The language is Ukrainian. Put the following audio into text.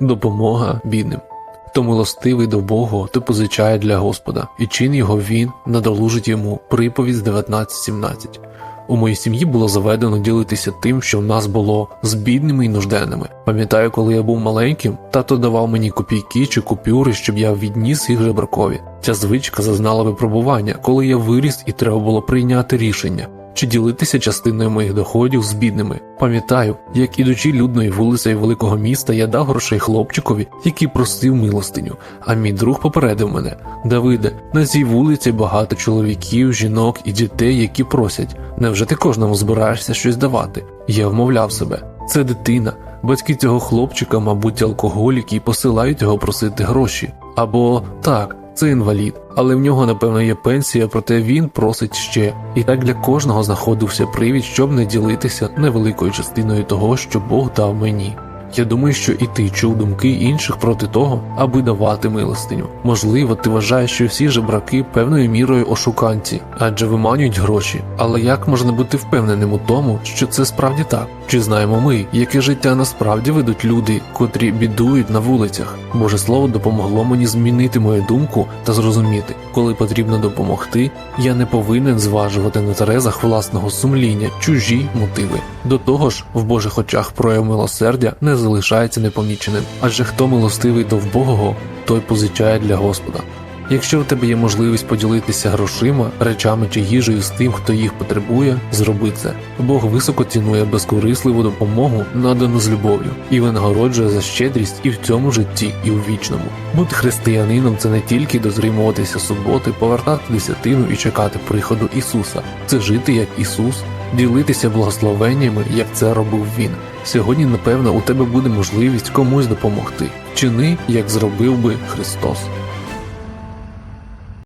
Допомога бідним. Хто милостивий до Бога, то позичає для Господа, і чин його він надолужить йому. Приповідь 19.17. У моїй сім'ї було заведено ділитися тим, що в нас було з бідними і нужденними. Пам'ятаю, коли я був маленьким, тато давав мені копійки чи купюри, щоб я відніс їх жебракові. Ця звичка зазнала випробування, коли я виріс і треба було прийняти рішення. Чи ділитися частиною моїх доходів з бідними? Пам'ятаю, як ідучи людною вулицею великого міста, я дав грошей хлопчикові, який просив милостиню. А мій друг попередив мене: Давиде, на цій вулиці багато чоловіків, жінок і дітей, які просять. Невже ти кожному збираєшся щось давати? Я вмовляв себе, це дитина. Батьки цього хлопчика, мабуть, алкоголіки і посилають його просити гроші. Або так, це інвалід, але в нього, напевно, є пенсія, проте він просить ще. І так для кожного знаходився привід, щоб не ділитися невеликою частиною того, що Бог дав мені. Я думаю, що і ти чув думки інших проти того, аби давати милостиню. Можливо, ти вважаєш, що всі жебраки певною мірою ошуканці, адже виманюють гроші. Але як можна бути впевненим у тому, що це справді так? Чи знаємо ми, яке життя насправді ведуть люди, котрі бідують на вулицях? Боже слово допомогло мені змінити мою думку та зрозуміти, коли потрібно допомогти, я не повинен зважувати на терезах власного сумління чужі мотиви. До того ж, в Божих очах прояв милосердя не залишається непоміченим, адже хто милостивий до вбогого, той позичає для Господа. Якщо в тебе є можливість поділитися грошима, речами чи їжею з тим, хто їх потребує, зроби це. Бог високо цінує безкорисливу допомогу, надану з любов'ю, і винагороджує за щедрість і в цьому житті, і у вічному. Бути християнином це не тільки дозримуватися суботи, повертати десятину і чекати приходу Ісуса, це жити як Ісус, ділитися благословеннями, як це робив Він. Сьогодні, напевно, у тебе буде можливість комусь допомогти. Чини, як зробив би Христос.